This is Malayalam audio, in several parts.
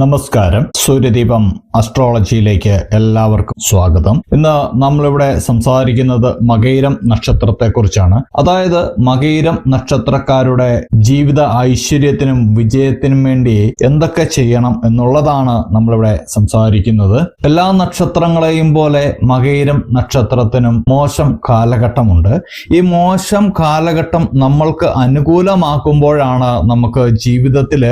നമസ്കാരം. സൂര്യദീപം അസ്ട്രോളജിയിലേക്ക് എല്ലാവർക്കും സ്വാഗതം. ഇന്ന് നമ്മളിവിടെ സംസാരിക്കുന്നത് മകൈരം നക്ഷത്രത്തെക്കുറിച്ചാണ്. അതായത് മകൈരം നക്ഷത്രക്കാരുടെ ജീവിത ഐശ്വര്യത്തിനും വിജയത്തിനും വേണ്ടി എന്തൊക്കെ ചെയ്യണം എന്നുള്ളതാണ് നമ്മളിവിടെ സംസാരിക്കുന്നത്. എല്ലാ നക്ഷത്രങ്ങളെയും പോലെ മകൈരം നക്ഷത്രത്തിനും മോശം കാലഘട്ടമുണ്ട്. ഈ മോശം കാലഘട്ടം നമ്മൾക്ക് അനുകൂലമാക്കുമ്പോഴാണ് നമുക്ക് ജീവിതത്തിൽ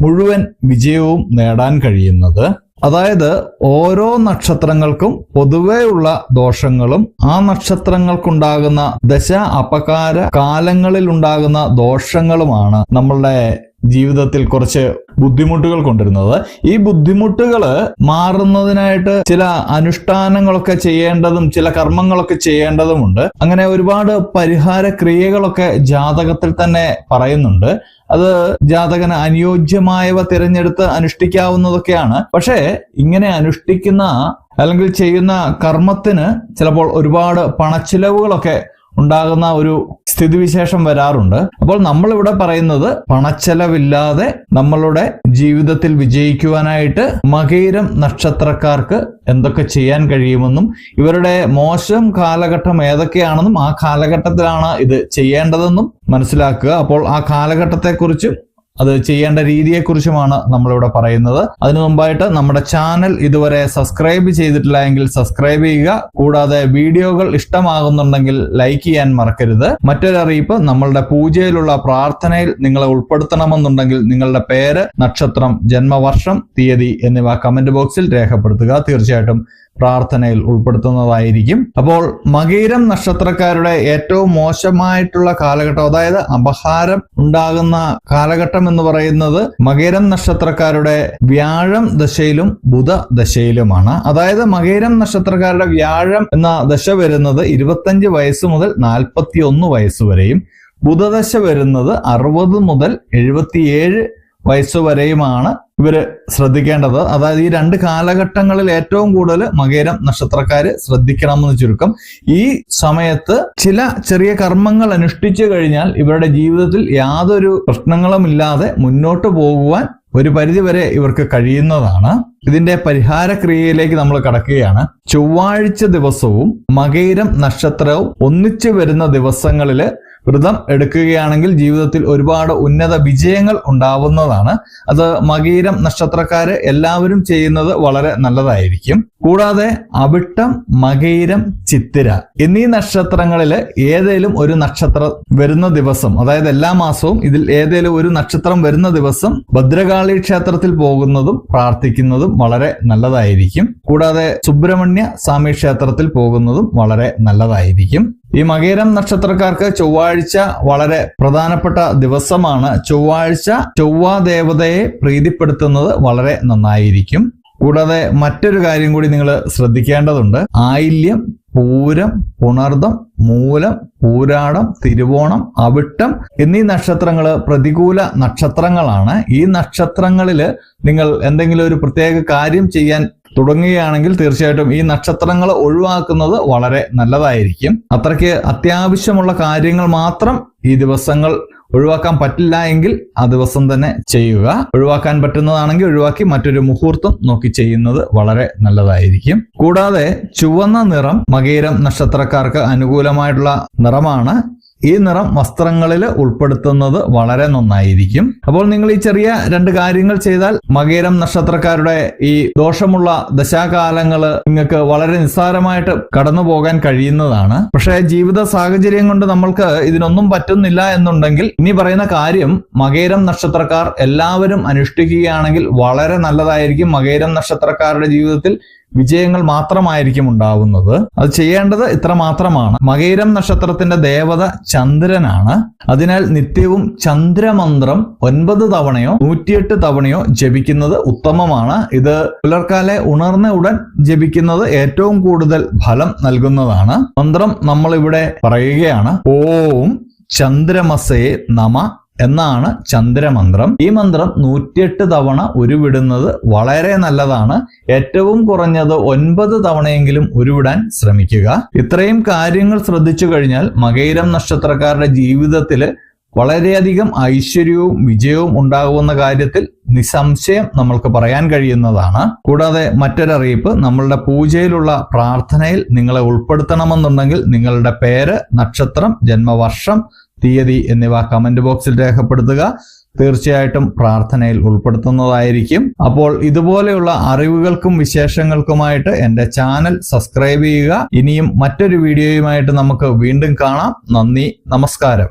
മുഴുവൻ വിജയവും നേടാൻ കഴിയുന്നത്. അതായത് ഓരോ നക്ഷത്രങ്ങൾക്കും പൊതുവെയുള്ള ദോഷങ്ങളും ആ നക്ഷത്രങ്ങൾക്കുണ്ടാകുന്ന ദശ അപകാര കാലങ്ങളിൽ ഉണ്ടാകുന്ന ദോഷങ്ങളുമാണ് നമ്മളുടെ ജീവിതത്തിൽ കുറച്ച് ബുദ്ധിമുട്ടുകൾ കൊണ്ടിരുന്നത്. ഈ ബുദ്ധിമുട്ടുകൾ മാറുന്നതിനായിട്ട് ചില അനുഷ്ഠാനങ്ങളൊക്കെ ചെയ്യേണ്ടതും ചില കർമ്മങ്ങളൊക്കെ ചെയ്യേണ്ടതുമുണ്ട്. അങ്ങനെ ഒരുപാട് പരിഹാര ക്രിയകളൊക്കെ ജാതകത്തിൽ തന്നെ പറയുന്നുണ്ട്. അത് ജാതകന് അനുയോജ്യമായവ തിരഞ്ഞെടുത്ത് അനുഷ്ഠിക്കാവുന്നതൊക്കെയാണ്. പക്ഷേ ഇങ്ങനെ അനുഷ്ഠിക്കുന്ന അല്ലെങ്കിൽ ചെയ്യുന്ന കർമ്മത്തിന് ചിലപ്പോൾ ഒരുപാട് പണച്ചിലവുകളൊക്കെ ഉണ്ടാകുന്ന ഒരു സ്ഥിതിവിശേഷം വരാറുണ്ട്. അപ്പോൾ നമ്മളിവിടെ പറയുന്നത് പണച്ചെലവില്ലാതെ നമ്മളുടെ ജീവിതത്തിൽ വിജയിക്കുവാനായിട്ട് മകീരം നക്ഷത്രക്കാർക്ക് എന്തൊക്കെ ചെയ്യാൻ കഴിയുമെന്നും ഇവരുടെ മോശം കാലഘട്ടം ഏതൊക്കെയാണെന്നും ആ കാലഘട്ടത്തിലാണ് ഇത് ചെയ്യേണ്ടതെന്നും മനസ്സിലാക്കുക. അപ്പോൾ ആ കാലഘട്ടത്തെക്കുറിച്ചും അത് ചെയ്യേണ്ട രീതിയെക്കുറിച്ചുമാണ് നമ്മളിവിടെ പറയുന്നത്. അതിനു മുമ്പായിട്ട് നമ്മുടെ ചാനൽ ഇതുവരെ സബ്സ്ക്രൈബ് ചെയ്തിട്ടില്ല എങ്കിൽ സബ്സ്ക്രൈബ് ചെയ്യുക. കൂടാതെ വീഡിയോകൾ ഇഷ്ടമാകുന്നുണ്ടെങ്കിൽ ലൈക്ക് ചെയ്യാൻ മറക്കരുത്. മറ്റൊരു അറിയിപ്പ് നമ്മളുടെ പൂജയിലുള്ള പ്രാർത്ഥനയിൽ നിങ്ങളെ ഉൾപ്പെടുത്തണമെന്നുണ്ടെങ്കിൽ നിങ്ങളുടെ പേര് നക്ഷത്രം ജന്മവർഷം തീയതി എന്നിവ കമന്റ് ബോക്സിൽ രേഖപ്പെടുത്തുക. തീർച്ചയായിട്ടും പ്രാർത്ഥനയിൽ ഉൾപ്പെടുത്തുന്നതായിരിക്കും. അപ്പോൾ മകീരം നക്ഷത്രക്കാരുടെ ഏറ്റവും മോശമായിട്ടുള്ള കാലഘട്ടം അതായത് അപഹാരം ഉണ്ടാകുന്ന കാലഘട്ടം എന്ന് പറയുന്നത് മകീരം നക്ഷത്രക്കാരുടെ വ്യാഴം ദശയിലും ബുധ ദശയിലുമാണ്. അതായത് മകീരം നക്ഷത്രക്കാരുടെ വ്യാഴം എന്ന ദശ വരുന്നത് ഇരുപത്തഞ്ച് വയസ്സ് മുതൽ നാൽപ്പത്തി ഒന്ന് വയസ്സ് വരെയും ബുധദശ വരുന്നത് അറുപത് മുതൽ എഴുപത്തിയേഴ് വയസ്സ് ഇവർ ശ്രദ്ധിക്കേണ്ടത്. അതായത് ഈ രണ്ട് കാലഘട്ടങ്ങളിൽ ഏറ്റവും കൂടുതൽ മകേരം നക്ഷത്രക്കാര് ശ്രദ്ധിക്കണമെന്ന് ചുരുക്കം. ഈ സമയത്ത് ചില ചെറിയ കർമ്മങ്ങൾ അനുഷ്ഠിച്ചു കഴിഞ്ഞാൽ ഇവരുടെ ജീവിതത്തിൽ യാതൊരു പ്രശ്നങ്ങളും ഇല്ലാതെ മുന്നോട്ട് പോകുവാൻ ഒരു പരിധിവരെ ഇവർക്ക് കഴിയുന്നതാണ്. ഇതിന്റെ പരിഹാരക്രിയയിലേക്ക് നമ്മൾ കടക്കുകയാണ്. ചൊവ്വാഴ്ച ദിവസവും മകേരം നക്ഷത്രവും ഒന്നിച്ചു വരുന്ന ദിവസങ്ങളിൽ വ്രതം എടുക്കുകയാണെങ്കിൽ ജീവിതത്തിൽ ഒരുപാട് ഉന്നത വിജയങ്ങൾ ഉണ്ടാവുന്നതാണ്. അത് മകീരം നക്ഷത്രക്കാര് എല്ലാവരും ചെയ്യുന്നത് വളരെ നല്ലതായിരിക്കും. കൂടാതെ അവിട്ടം മകീരം ചിത്തിര എന്നീ നക്ഷത്രങ്ങളിൽ ഏതേലും ഒരു നക്ഷത്രം വരുന്ന ദിവസം അതായത് എല്ലാ മാസവും ഇതിൽ ഏതേലും ഒരു നക്ഷത്രം വരുന്ന ദിവസം ഭദ്രകാളി ക്ഷേത്രത്തിൽ പോകുന്നതും പ്രാർത്ഥിക്കുന്നതും വളരെ നല്ലതായിരിക്കും. കൂടാതെ സുബ്രഹ്മണ്യ സ്വാമി ക്ഷേത്രത്തിൽ പോകുന്നതും വളരെ നല്ലതായിരിക്കും. ഈ മകേരം നക്ഷത്രക്കാർക്ക് ചൊവ്വാഴ്ച വളരെ പ്രധാനപ്പെട്ട ദിവസമാണ്. ചൊവ്വാഴ്ച ചൊവ്വാ ദേവതയെ പ്രീതിപ്പെടുത്തുന്നത് വളരെ നന്നായിരിക്കും. കൂടാതെ മറ്റൊരു കാര്യം കൂടി നിങ്ങൾ ശ്രദ്ധിക്കേണ്ടതുണ്ട്. ആയില്യം പൂരം പുണർദം മൂലം പൂരാടം തിരുവോണം അവിട്ടം എന്നീ നക്ഷത്രങ്ങൾ പ്രതികൂല നക്ഷത്രങ്ങളാണ്. ഈ നക്ഷത്രങ്ങളിൽ നിങ്ങൾ എന്തെങ്കിലും ഒരു പ്രത്യേക കാര്യം ചെയ്യാൻ തുടങ്ങുകയാണെങ്കിൽ തീർച്ചയായിട്ടും ഈ നക്ഷത്രങ്ങൾ ഒഴിവാക്കുന്നത് വളരെ നല്ലതായിരിക്കും. അത്രയ്ക്ക് അത്യാവശ്യമുള്ള കാര്യങ്ങൾ മാത്രം ഈ ദിവസങ്ങൾ ഒഴിവാക്കാൻ പറ്റില്ല എങ്കിൽ ആ ദിവസം തന്നെ ചെയ്യുക. ഒഴിവാക്കാൻ പറ്റുന്നതാണെങ്കിൽ ഒഴിവാക്കി മറ്റൊരു മുഹൂർത്തം നോക്കി ചെയ്യുന്നത് വളരെ നല്ലതായിരിക്കും. കൂടാതെ ചുവന്ന നിറം മകേരം നക്ഷത്രക്കാർക്ക് അനുകൂലമായിട്ടുള്ള നിറമാണ്. ഈ നിറം വസ്ത്രങ്ങളിൽ ഉൾപ്പെടുത്തുന്നത് വളരെ നന്നായിരിക്കും. അപ്പോൾ നിങ്ങൾ ഈ ചെറിയ രണ്ട് കാര്യങ്ങൾ ചെയ്താൽ മകേരം നക്ഷത്രക്കാരുടെ ഈ ദോഷമുള്ള ദശാകാലങ്ങൾ നിങ്ങൾക്ക് വളരെ നിസ്സാരമായിട്ട് കടന്നു പോകാൻ കഴിയുന്നതാണ്. പക്ഷേ ജീവിത സാഹചര്യം കൊണ്ട് നമ്മൾക്ക് ഇതിനൊന്നും പറ്റുന്നില്ല എന്നുണ്ടെങ്കിൽ ഇനി പറയുന്ന കാര്യം മകേരം നക്ഷത്രക്കാർ എല്ലാവരും അനുഷ്ഠിക്കുകയാണെങ്കിൽ വളരെ നല്ലതായിരിക്കും മകേരം നക്ഷത്രക്കാരുടെ ജീവിതത്തിൽ വിജയങ്ങൾ മാത്രമായിരിക്കും ഉണ്ടാവുന്നത്. അത് ചെയ്യേണ്ടത് ഇത്ര മാത്രമാണ്. മകൈരം നക്ഷത്രത്തിന്റെ ദേവത ചന്ദ്രനാണ്. അതിനാൽ നിത്യവും ചന്ദ്രമന്ത്രം ഒൻപത് തവണയോ നൂറ്റിയെട്ട് തവണയോ ജപിക്കുന്നത് ഉത്തമമാണ്. ഇത് പുലർക്കാലെ ഉണർന്ന ഉടൻ ജപിക്കുന്നത് ഏറ്റവും കൂടുതൽ ഫലം നൽകുന്നതാണ്. മന്ത്രം നമ്മൾ ഇവിടെ പറയുകയാണ്. ഓം ചന്ദ്രമസേ നമ എന്നാണ് ചന്ദ്രമന്ത്രം. ഈ മന്ത്രം നൂറ്റിയെട്ട് തവണ ഉരുവിടുന്നത് വളരെ നല്ലതാണ്. ഏറ്റവും കുറഞ്ഞത് ഒൻപത് തവണയെങ്കിലും ഉരുവിടാൻ ശ്രമിക്കുക. ഇത്രയും കാര്യങ്ങൾ ശ്രദ്ധിച്ചു കഴിഞ്ഞാൽ മകൈരം നക്ഷത്രക്കാരുടെ ജീവിതത്തിൽ വളരെയധികം ഐശ്വര്യവും വിജയവും ഉണ്ടാകുമെന്ന കാര്യത്തിൽ നിസ്സംശയം നമ്മൾക്ക് പറയാൻ കഴിയുന്നതാണ്. കൂടാതെ മറ്റൊരറിയിപ്പ് നമ്മളുടെ പൂജയിലുള്ള പ്രാർത്ഥനയിൽ നിങ്ങളെ ഉൾപ്പെടുത്തണമെന്നുണ്ടെങ്കിൽ നിങ്ങളുടെ പേര് നക്ഷത്രം ജന്മവർഷം തീയതി എന്നിവ കമന്റ് ബോക്സിൽ രേഖപ്പെടുത്തുക. തീർച്ചയായിട്ടും പ്രാർത്ഥനയിൽ ഉൾപ്പെടുത്തുന്നതായിരിക്കും. അപ്പോൾ ഇതുപോലെയുള്ള അറിവുകൾക്കും വിശേഷങ്ങൾക്കുമായിട്ട് എന്റെ ചാനൽ സബ്സ്ക്രൈബ് ചെയ്യുക. ഇനിയും മറ്റൊരു വീഡിയോയുമായിട്ട് നമുക്ക് വീണ്ടും കാണാം. നന്ദി നമസ്കാരം.